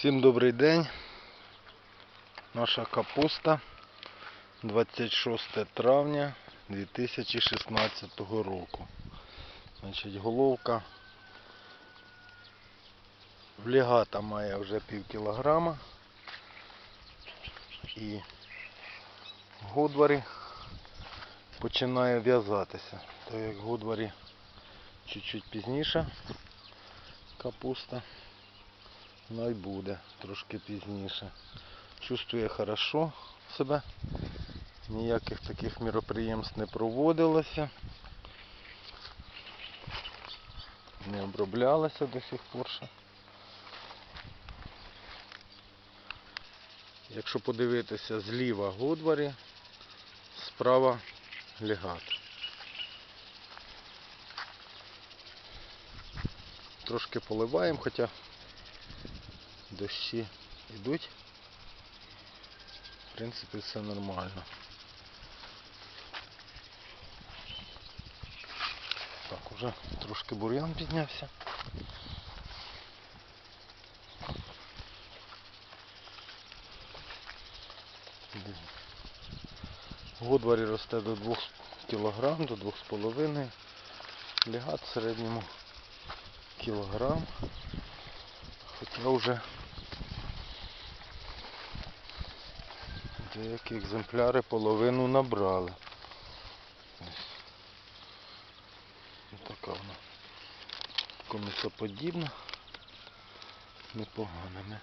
Всім добрий день. Наша капуста 26 травня 2016 року. Значить, головка влігата має вже пів кілограма і годварі починає в'язатися. То як годварі чуть-чуть пізніше капуста. Ну і буде трошки пізніше. Чувствує хорошо себе. Ніяких таких міроприємств не проводилося. Не оброблялося до сих пор. Якщо подивитися зліва Годварі, справа легат. Трошки поливаємо, хоча дощі йдуть. В принципі, все нормально. Так, уже трошки бур'ян піднявся. В Годварі росте до 2 кг, до 2,5 Лягат в середньому кілограм. Хоча вже деякі екземпляри половину набрали. Ось. Така вона комісоподібна, непогана. Не?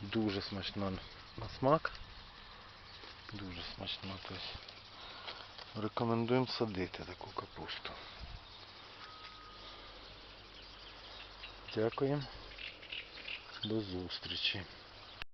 Дуже смачна на смак. Дуже смачна. Тобто рекомендуємо садити таку капусту. Дякуємо. До зустрічі.